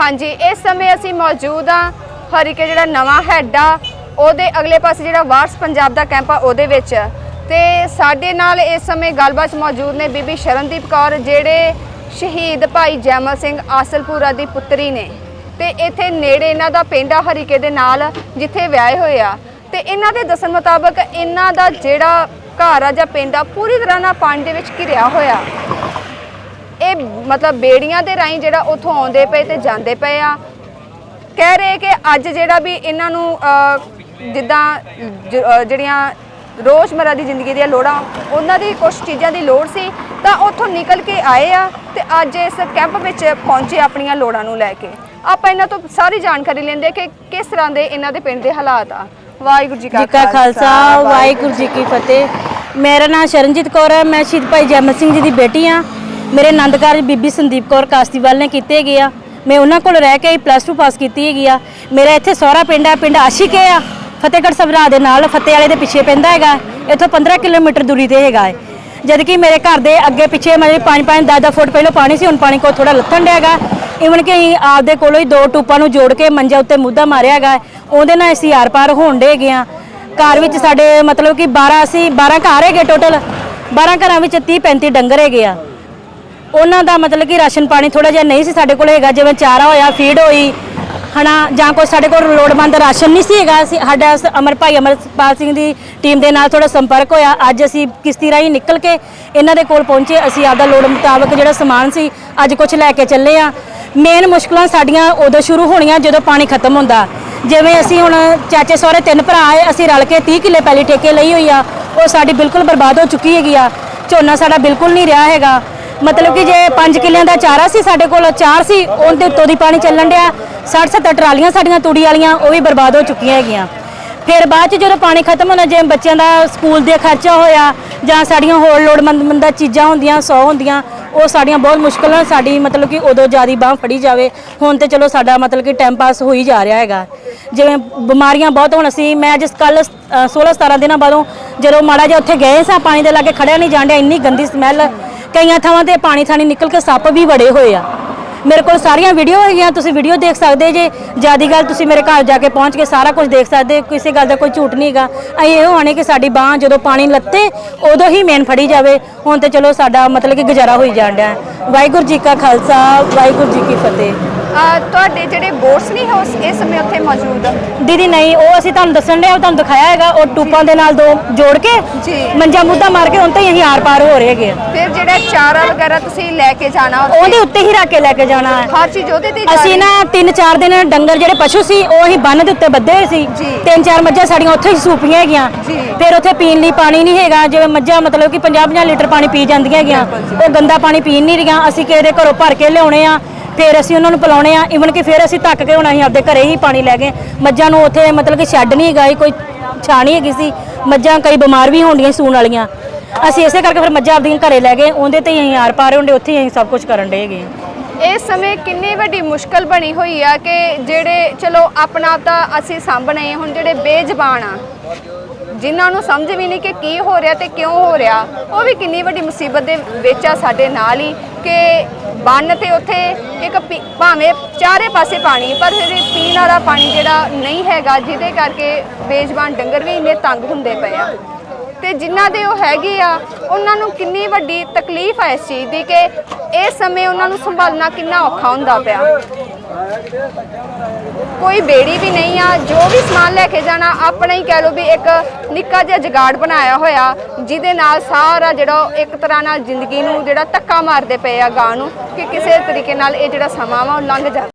ਹਾਂਜੀ, ਇਸ ਸਮੇਂ ਅਸੀਂ ਮੌਜੂਦ ਆ ਹਰੀਕੇ ਜਿਹੜਾ ਨਵਾਂ ਹੈੱਡ ਆ, ਉਹਦੇ ਅਗਲੇ ਪਾਸੇ ਜਿਹੜਾ ਵਾਰਸ ਪੰਜਾਬ ਦਾ ਕੈਂਪ ਆ, ਉਹਦੇ ਵਿੱਚ। ਤੇ ਸਾਡੇ ਨਾਲ ਇਸ ਸਮੇਂ ਗੱਲਬਾਤ 'ਚ ਮੌਜੂਦ ਨੇ ਬੀਬੀ ਸ਼ਰਨਦੀਪ ਕੌਰ, ਜਿਹੜੇ ਸ਼ਹੀਦ ਭਾਈ ਜੈਮਲ ਸਿੰਘ ਆਸਲਪੁਰਾ ਦੀ ਪੁੱਤਰੀ ਨੇ। ਤੇ ਇੱਥੇ ਨੇੜੇ ਇਹਨਾਂ ਦਾ ਪਿੰਡ ਆ ਹਰੀਕੇ ਦੇ ਨਾਲ, ਜਿੱਥੇ ਵਿਆਹੇ ਹੋਏ ਆ। ਤੇ ਇਹਨਾਂ ਦੇ ਦੱਸਣ ਮੁਤਾਬਕ ਇਹਨਾਂ ਦਾ ਜਿਹੜਾ ਘਰ ਆ ਜਾਂ ਪਿੰਡ ਆ, ਪੂਰੀ ਤਰ੍ਹਾਂ ਨਾਲ ਪਾਣੀ ਦੇ ਵਿੱਚ ਘਿਰਿਆ ਹੋਇਆ। ਇਹ ਮਤਲਬ ਬੇੜੀਆਂ ਦੇ ਰਾਹੀਂ ਜਿਹੜਾ ਉੱਥੋਂ ਆਉਂਦੇ ਪਏ ਤੇ ਜਾਂਦੇ ਪਏ ਆ। ਕਹਿ ਰਹੇ ਕਿ ਅੱਜ ਜਿਹੜਾ ਵੀ ਇਹਨਾਂ ਨੂੰ ਜਿੱਦਾਂ ਜਿਹੜੀਆਂ ਰੋਜ਼ਮਰਰਾ ਦੀ ਜ਼ਿੰਦਗੀ ਦੀਆਂ ਲੋੜਾਂ ਉਹਨਾਂ ਦੀ ਕੁਝ ਚੀਜ਼ਾਂ ਦੀ ਲੋੜ ਸੀ ਤਾਂ ਉੱਥੋਂ ਨਿਕਲ ਕੇ ਆਏ ਆ ਤੇ ਅੱਜ ਇਸ ਕੈਂਪ ਵਿੱਚ ਪਹੁੰਚੇ ਆਪਣੀਆਂ ਲੋੜਾਂ ਨੂੰ ਲੈ ਕੇ। ਆਪਾਂ ਇਹਨਾਂ ਤੋਂ ਸਾਰੀ ਜਾਣਕਾਰੀ ਲੈਂਦੇ ਕਿ ਕਿਸ ਤਰ੍ਹਾਂ ਦੇ ਇਹਨਾਂ ਦੇ ਪਿੰਡ ਦੇ ਹਾਲਾਤ ਆ। ਵਾਹਿਗੁਰੂ ਜੀ ਕਾ ਜੀ ਕਾ ਖਾਲਸਾ ਵਾਹਿਗੁਰੂ ਜੀ ਕੀ ਫਤਿਹ। ਮੇਰਾ ਨਾਮ ਸ਼ਰਨਜੀਤ ਕੌਰ ਹੈ ਮੈਂ ਸ਼ਹੀਦ ਭਾਈ ਜੈਮਲ ਸਿੰਘ ਜੀ ਦੀ ਬੇਟੀ ਆ। ਮੇਰੇ ਆਨੰਦ ਕਾਰਜ ਬੀਬੀ ਸੰਦੀਪ ਕੌਰ ਕਾਸਤੀਵਾਲ ਨੇ ਕੀਤੇ ਹੈਗੇ ਆ। ਮੈਂ ਉਹਨਾਂ ਕੋਲ ਰਹਿ ਕੇ ਪਲੱਸ 2 ਪਾਸ ਕੀਤੀ ਹੈਗੀ ਆ। ਮੇਰਾ ਇੱਥੇ ਸਹੁਰਾ ਪਿੰਡ ਆ, ਪਿੰਡ ਆਸ਼ਿਕੇ ਆ। ਫਤਿਹਗੜ੍ਹ ਸਭਰਾ ਦੇ ਨਾਲ ਫਤਿਹ ਵਾਲੇ ਦੇ ਪਿੱਛੇ ਪੈਂਦਾ ਹੈਗਾ। ਇੱਥੋਂ 15 ਕਿਲੋਮੀਟਰ ਦੂਰੀ ਤੇ ਹੈਗਾ ਹੈ। ਜਦ ਕਿ ਮੇਰੇ ਘਰ ਦੇ ਅੱਗੇ ਪਿੱਛੇ ਮੇਰੇ 5-5 10-10 ਫੁੱਟ ਪਹਿਲਾਂ ਪਾਣੀ ਸੀ, ਹੁਣ ਪਾਣੀ ਕੋ ਥੋੜਾ ਲੱਥਣ ਡਿਆ ਹੈਗਾ। ਇਵਨ ਕਿ ਅਸੀਂ ਆਪਦੇ ਕੋਲੋਂ ਹੀ ਦੋ ਟੂਪਾਂ ਨੂੰ ਜੋੜ ਕੇ ਮੰਜਾ ਉੱਤੇ ਮੁੱਦਾ ਮਾਰਿਆ ਹੈਗਾ। ਉਹਦੇ ਨਾਲ ਅਸੀਂ ਆਰ ਪਾਰ ਹੋਣ ਡੇ ਗਏ ਆ। ਘਰ ਵਿੱਚ ਸਾਡੇ ਮਤਲਬ ਕਿ 12 ਅਸੀਂ 12 ਘਰ ਹੈਗੇ ਟੋਟਲ 12 ਘਰਾਂ ਵਿੱਚ 30 35 ਡੰਗਰ ਹੈਗੇ ਆ। ਉਹਨਾਂ ਦਾ ਮਤਲਬ ਕਿ ਰਾਸ਼ਨ ਪਾਣੀ ਥੋੜਾ ਜਿਹਾ ਨਹੀਂ ਸੀ ਸਾਡੇ ਕੋਲ ਹੈਗਾ, ਜਿਵੇਂ ਚਾਰਾ ਹੋਇਆ, ਫੀਡ ਹੋਈ, ਹਨਾ, ਜਾਂ ਕੋਈ ਸਾਡੇ ਕੋਲ ਲੋੜਵੰਦ ਰਾਸ਼ਨ ਨਹੀਂ ਸੀ ਹੈਗਾ, ਅਸੀਂ ਸਾਡਾ ਅਮਰ ਭਾਈ ਅਮਰਪਾਲ ਸਿੰਘ ਦੀ ਟੀਮ ਦੇ ਨਾਲ ਥੋੜਾ ਸੰਪਰਕ ਹੋਇਆ, ਅੱਜ ਅਸੀਂ ਕਿਸ਼ਤੀ ਰਾਹੀਂ ਨਿਕਲ ਕੇ ਇਹਨਾਂ ਦੇ ਕੋਲ ਪਹੁੰਚੇ, ਅਸੀਂ ਆਪਦਾ ਲੋੜ ਮੁਤਾਬਕ ਜਿਹੜਾ ਸਮਾਨ ਸੀ, ਅੱਜ ਕੁਝ ਲੈ ਕੇ ਚੱਲੇ ਆ ਮੇਨ ਮੁਸ਼ਕਲਾਂ ਸਾਡੀਆਂ ਉਦੋਂ ਸ਼ੁਰੂ ਹੋਣੀਆਂ ਜਦੋਂ ਪਾਣੀ ਖਤਮ ਹੁੰਦਾ। ਜਿਵੇਂ ਅਸੀਂ ਹੁਣ ਚਾਚੇ ਸਹੁਰੇ ਤਿੰਨ ਭਰਾ ਆਏ, ਅਸੀਂ ਰਲ ਕੇ 30 ਕਿੱਲੇ ਪਹਿਲੀ ਠੇਕੇ ਲਈ ਹੋਈ ਆ, ਉਹ ਸਾਡੀ ਬਿਲਕੁਲ ਬਰਬਾਦ ਹੋ ਚੁੱਕੀ ਹੈਗੀ ਆ। ਝੋਨਾ ਸਾਡਾ ਬਿਲਕੁਲ ਨਹੀਂ ਰਿਹਾ ਹੈਗਾ। ਮਤਲਬ ਕਿ ਜੇ 5 ਕਿੱਲਿਆਂ ਦਾ ਚਾਰਾ ਸੀ ਸਾਡੇ ਕੋਲ, ਚਾਰ ਸੀ, ਉਹਦੇ ਉੱਤੋਂ ਦੀ ਪਾਣੀ ਚੱਲਣ ਡਿਆ। 60 70 ਟਰਾਲੀਆਂ ਸਾਡੀਆਂ ਤੂੜੀ ਵਾਲੀਆਂ, ਉਹ ਵੀ ਬਰਬਾਦ ਹੋ ਚੁੱਕੀਆਂ ਹੈਗੀਆਂ। ਫਿਰ ਬਾਅਦ ਚ ਜਦੋਂ ਪਾਣੀ ਖਤਮ ਹੋਣਾ ਜਿਵੇਂ ਬੱਚਿਆਂ ਦਾ ਸਕੂਲ ਦੇ ਖਰਚਾ ਹੋਇਆ, ਜਾਂ ਸਾਡੀਆਂ ਹੋਰ ਲੋੜਮੰਦ ਦਾ ਚੀਜ਼ਾਂ ਹੁੰਦੀਆਂ, ਸੌ ਹੁੰਦੀਆਂ, ਉਹ ਸਾਡੀਆਂ ਬਹੁਤ ਮੁਸ਼ਕਲ ਨਾਲ ਸਾਡੀ ਮਤਲਬ ਕਿ ਉਦੋਂ ਜਿਆਦੀ ਬਾਹ ਫੜੀ ਜਾਵੇ। ਹੁਣ ਤੇ ਚਲੋ ਸਾਡਾ ਮਤਲਬ ਕਿ ਟਾਈਮ ਪਾਸ ਹੋ ਹੀ ਜਾ ਰਿਹਾ ਹੈਗਾ। ਜਿਵੇਂ ਬਿਮਾਰੀਆਂ ਬਹੁਤ ਹੁਣ, ਅਸੀਂ, ਮੈਂ ਜਿਸ ਕੱਲ 16 17 ਦਿਨਾਂ ਬਾਅਦੋਂ ਜਦੋਂ ਮਾੜਾ ਜਿਹਾ ਉੱਥੇ ਗਏ ਸਾਂ, ਪਾਣੀ ਦੇ ਲਾਗੇ ਖੜਿਆ ਨਹੀਂ ਜਾਂਦਿਆ ਇੰਨੀ ਗੰਦੀ ਸਮੈਲ ਕਈਆਂ ਥਾਵਾਂ ਤੇ ਪਾਣੀ ਥਾਣੀ ਨਿਕਲ ਕੇ ਸੱਪ ਵੀ ਵੜੇ ਹੋਏ ਆ। ਮੇਰੇ ਕੋਲ ਸਾਰੀਆਂ ਵੀਡੀਓ ਹੈਗੀਆਂ, ਤੁਸੀਂ ਵੀਡੀਓ ਦੇਖ ਸਕਦੇ ਜੇ। ਜਿਆਦੀ ਗੱਲ ਤੁਸੀਂ ਮੇਰੇ ਘਰ ਜਾ ਕੇ ਪਹੁੰਚ ਕੇ ਸਾਰਾ ਕੁਝ ਦੇਖ ਸਕਦੇ, ਕਿਸੇ ਗੱਲ ਦਾ ਕੋਈ ਝੂਠ ਨਹੀਂ ਹੈਗਾ। ਅਸੀਂ ਇਹੋ ਆਣੇ ਕਿ ਸਾਡੀ ਬਾਹ ਜਦੋਂ ਪਾਣੀ ਲੱਤੇ, ਉਦੋਂ ਹੀ ਮੇਨ ਫੜੀ ਜਾਵੇ। ਹੁਣ ਤੇ ਚਲੋ ਸਾਡਾ ਮਤਲਬ ਕਿ ਗੁਜ਼ਾਰਾ ਹੋਈ ਜਾਣ ਡਿਆ। ਵਾਹਿਗੁਰੂ ਜੀ ਕਾ ਖਾਲਸਾ, ਵਾਹਿਗੁਰੂ ਜੀ ਕੀ ਫਤਿਹ। ਤੁਹਾਡੇ ਜਿਹੜੇ ਬੋਟਸ ਨਹੀਂ ਹੋ ਇਸ ਸਮੇਂ ਉੱਥੇ ਮੌਜੂਦ ਦੀਦੀ ਨਹੀਂ ਉਹ ਅਸੀਂ ਤੁਹਾਨੂੰ ਦੱਸਣ ਡਿਆ ਉਹ ਤੁਹਾਨੂੰ ਦਿਖਾਇਆ ਹੈਗਾ ਉਹ ਟੂਪਾਂ ਦੇ ਨਾਲ ਦੋ ਜੋੜ ਕੇ ਜੀ। ਮੰਜਾ ਮੁੱਦਾ ਮਾਰ ਕੇ ਹੁਣ ਤੇ ਅਸੀਂ ਆਰ ਪਾਰ ਹੋ ਰਹੇ ਹੈਗੇ ਆ। ਫਿਰ ਜਿਹੜਾ ਚਾਰਾ ਵਗੈਰਾ ਤੁਸੀਂ ਲੈ ਕੇ ਜਾਣਾ ਉੱਥੇ, ਉਹਦੇ ਉੱਤੇ ਹੀ ਰੱਖ ਕੇ ਲੈ ਕੇ ਜਾਣਾ ਹੈ ਹਰ ਚੀਜ਼ ਉਹਦੇ ਤੇ ਹੀ ਅਸੀਂ? ਨਾ ਤਿੰਨ ਚਾਰ ਦਿਨ ਡੰਗਰ ਜਿਹੜੇ ਪਸ਼ੂ ਸੀ ਉਹ ਅਸੀਂ ਬੰਨ ਦੇ ਉੱਤੇ ਬੱਧੇ ਹੋਏ ਸੀ ਜੀ। ਤਿੰਨ ਚਾਰ ਮੱਝਾਂ ਸਾਡੀਆਂ ਉੱਥੇ ਹੀ ਸੂਪੀਆਂ ਹੈਗੀਆਂ ਜੀ। ਫਿਰ ਉੱਥੇ ਪੀਣ ਲਈ ਪਾਣੀ ਨਹੀਂ ਹੈਗਾ ਜਿਵੇਂ ਮੱਝਾਂ ਮਤਲਬ ਕਿ 50 50 ਲੀਟਰ ਪਾਣੀ ਪੀ ਜਾਂਦੀਆਂ ਹੈਗੀਆਂ ਉਹ ਗੰਦਾ ਪਾਣੀ ਪੀਣ ਨਹੀਂ ਰਹੀਆਂ ਅਸੀਂ ਕਿਸੇ ਦੇ ਘਰੋਂ ਭਰ ਕੇ ਲਿਆਉਣੇ ਆ ਫਿਰ ਅਸੀਂ ਉਹਨਾਂ ਨੂੰ ਪਿਲਾਉਣੇ ਆ ਇਵਨ ਕਿ ਫਿਰ ਅਸੀਂ ਧੱਕ ਕੇ ਹੁਣ ਅਸੀਂ ਆਪਦੇ ਘਰੇ ਹੀ ਪਾਣੀ ਲੈ ਗਏ। ਮੱਝਾਂ ਨੂੰ ਉੱਥੇ ਮਤਲਬ ਕਿ ਸ਼ੈੱਡ ਨਹੀਂ ਹੈਗਾ ਸੀ, ਕੋਈ ਛਾਂ ਨਹੀਂ ਹੈਗੀ ਸੀ। ਮੱਝਾਂ ਕਈ ਬਿਮਾਰ ਵੀ ਹੁੰਦੀਆਂ ਸੂਣ ਵਾਲੀਆਂ। ਅਸੀਂ ਇਸੇ ਕਰਕੇ ਫਿਰ ਮੱਝਾਂ ਆਪਦੀਆਂ ਘਰੇ ਲੈ ਗਏ ਉਹਦੇ ਤੇ ਹੀ ਅਸੀਂ ਆਰ ਪਾਰ ਹੁੰਦੇ ਉੱਥੇ ਹੀ ਅਸੀਂ ਸਭ ਕੁਝ ਕਰਨ ਡੇ ਹੈਗੇ। ਇਸ ਸਮੇਂ ਕਿੰਨੀ ਵੱਡੀ ਮੁਸ਼ਕਲ ਬਣੀ ਹੋਈ ਆ ਕਿ ਜਿਹੜੇ ਚਲੋ ਆਪਣਾ ਆਪ ਤਾਂ ਅਸੀਂ ਸਾਂਭਣੇ ਹੁਣ ਜਿਹੜੇ ਬੇਜ਼ਬਾਨ ਆ ਜਿਨ੍ਹਾਂ ਨੂੰ ਸਮਝ ਵੀ ਨਹੀਂ ਕਿ ਕੀ ਹੋ ਰਿਹਾ ਤੇ ਕਿਉਂ ਹੋ ਰਿਹਾ ਉਹ ਵੀ ਕਿੰਨੀ ਵੱਡੀ ਮੁਸੀਬਤ ਦੇ ਵਿੱਚ ਆ ਸਾਡੇ ਨਾਲ ਹੀ ਕਿ ਬੰਨ ਤੇ ਉੱਥੇ ਇੱਕ ਪੀ- ਭਾਵੇਂ ਚਾਰੇ ਪਾਸੇ ਪਾਣੀ, ਪਰ ਫਿਰ ਪੀਣ ਵਾਲਾ ਪਾਣੀ ਜਿਹੜਾ ਨਹੀਂ ਹੈਗਾ, ਜਿਹਦੇ ਕਰਕੇ ਬੇਜ਼ਬਾਨ ਡੰਗਰ ਵੀ ਇੰਨੇ ਤੰਗ ਹੁੰਦੇ ਪਏ ਆ। ਤੇ ਜਿਨ੍ਹਾਂ ਦੇ ਉਹ ਹੈਗੇ ਆ, ਉਹਨਾਂ ਨੂੰ ਕਿੰਨੀ ਵੱਡੀ ਤਕਲੀਫ ਹੈ ਇਸ ਚੀਜ਼ ਦੀ ਕਿ ਇਸ ਸਮੇਂ ਉਹਨਾਂ ਨੂੰ ਸੰਭਾਲਣਾ ਕਿੰਨਾ ਔਖਾ ਹੁੰਦਾ ਪਿਆ। ਕੋਈ ਬੇੜੀ ਵੀ ਨਹੀਂ ਆ, ਜੋ ਵੀ ਸਮਾਨ ਲੈ ਕੇ ਜਾਣਾ, ਆਪਣਾ ਹੀ ਕਹਿ ਲਓ ਵੀ ਇੱਕ ਨਿੱਕਾ ਜਿਹਾ ਜਗਾੜ ਬਣਾਇਆ ਹੋਇਆ, ਜਿਹਦੇ ਨਾਲ ਸਾਰਾ ਜਿਹੜਾ ਉਹ ਇੱਕ ਤਰ੍ਹਾਂ ਨਾਲ ਜ਼ਿੰਦਗੀ ਨੂੰ ਜਿਹੜਾ ਧੱਕਾ ਮਾਰਦੇ ਪਏ ਆ ਗਾਂ ਨੂੰ, ਕਿ ਕਿਸੇ ਤਰੀਕੇ ਨਾਲ ਇਹ ਜਿਹੜਾ ਸਮਾਂ ਵਾ ਉਹ ਲੰਘ ਜਾਵੇ